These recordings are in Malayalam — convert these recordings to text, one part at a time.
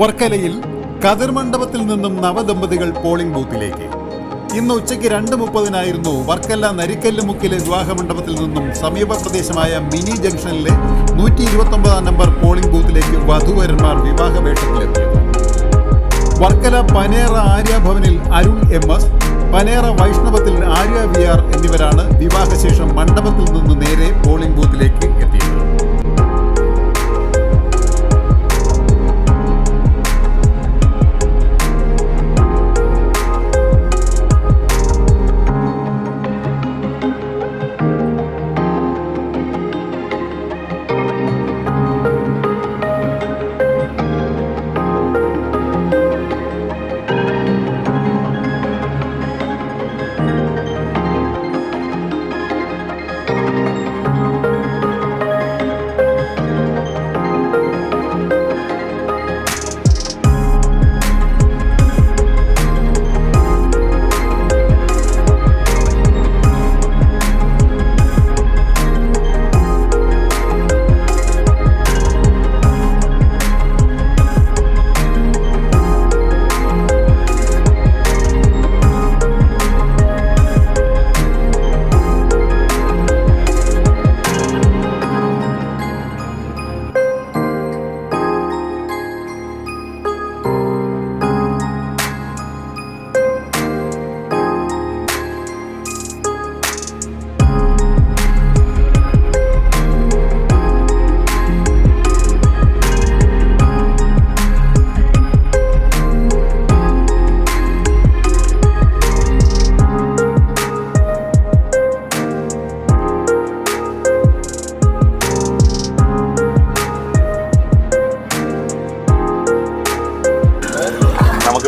വർക്കലയിൽ കതിർ മണ്ഡപത്തിൽ നിന്നും നവദമ്പതികൾ പോളിംഗ് ബൂത്തിലേക്ക്. ഇന്ന് ഉച്ചയ്ക്ക് രണ്ട് മുപ്പതിനായിരുന്നു വർക്കല നരിക്കല്ല് മുക്കിലെ വിവാഹ മണ്ഡപത്തിൽ നിന്നും സമീപ പ്രദേശമായ മിനി ജംഗ്ഷനിലെ നൂറ്റി ഇരുപത്തൊമ്പതാം നമ്പർ പോളിംഗ് ബൂത്തിലേക്ക് വധുവരന്മാർ വിവാഹ വേഷത്തിലെത്തിയത്. വർക്കല പനേറ ആര്യഭവനിൽ അരുൺ എം എസ് പനേറ വൈഷ്ണവത്തിൽ ആര്യ വി ആർ എന്നിവരാണ് വിവാഹശേഷം മണ്ഡപത്തിൽ നിന്ന് നേരെ പോളിംഗ് ബൂത്തിലേക്ക് എത്തിയത്.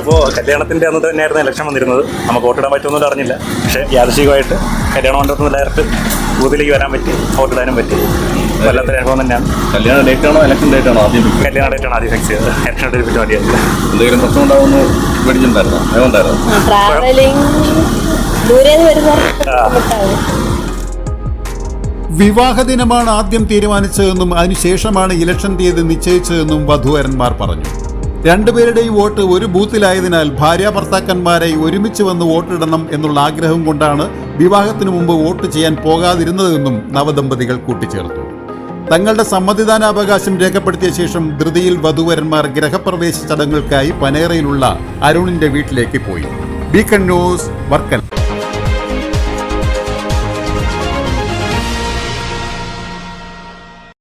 നമുക്കിപ്പോൾ കല്യാണത്തിന്റെ അന്ന് തന്നെയായിരുന്നു ഇലക്ഷൻ വന്നിരുന്നത്. നമുക്ക് വോട്ടിടാൻ പറ്റുമെന്നും അറിഞ്ഞില്ല. പക്ഷേ യാദൃശികമായിട്ട് കല്യാണം മണ്ഡലത്തിൽ ഡയറക്ട് ഡയറക്റ്റ് ബൂത്തിലേക്ക് വരാൻ പറ്റി വോട്ടിടാനും പറ്റി. വല്ലാത്തൊരു അനുഭവം തന്നെയാണ്. കല്യാണ ഡേറ്റ് ആണോ ഇലക്ഷൻ ഡേറ്റ് ആണോ ആദ്യം കല്യാണ ഡേറ്റ് ആണ് ആദ്യം ഫിക്സ് ചെയ്തത്. ഇലക്ഷൻ ഡേറ്റ് പറ്റി മതിയായിരുന്നു എന്തെങ്കിലും പ്രശ്നം ഉണ്ടാവുമെന്ന് പേടിച്ചിട്ടുണ്ടായിരുന്നോ? വിവാഹ ദിനമാണ് ആദ്യം തീരുമാനിച്ചതെന്നും അതിനുശേഷമാണ് ഇലക്ഷൻ തീയതി നിശ്ചയിച്ചതെന്നും വധുവരന്മാർ പറഞ്ഞു. രണ്ടുപേരുടെയും വോട്ട് ഒരു ബൂത്തിലായതിനാൽ ഭാര്യ ഭർത്താക്കന്മാരെ ഒരുമിച്ച് വന്ന് വോട്ടിടണം എന്നുള്ള ആഗ്രഹം കൊണ്ടാണ് വിവാഹത്തിനു മുമ്പ് വോട്ട് ചെയ്യാൻ പോകാതിരുന്നതെന്നും നവദമ്പതികൾ കൂട്ടിച്ചേർത്തു. തങ്ങളുടെ സമ്മതിദാനാവകാശം രേഖപ്പെടുത്തിയ ശേഷം ധൃതിയിൽ വധുവരന്മാർ ഗ്രഹപ്രവേശ ചടങ്ങുകൾക്കായി പനേറയിലുള്ള അരുണിന്റെ വീട്ടിലേക്ക് പോയി. Beacon news Varkala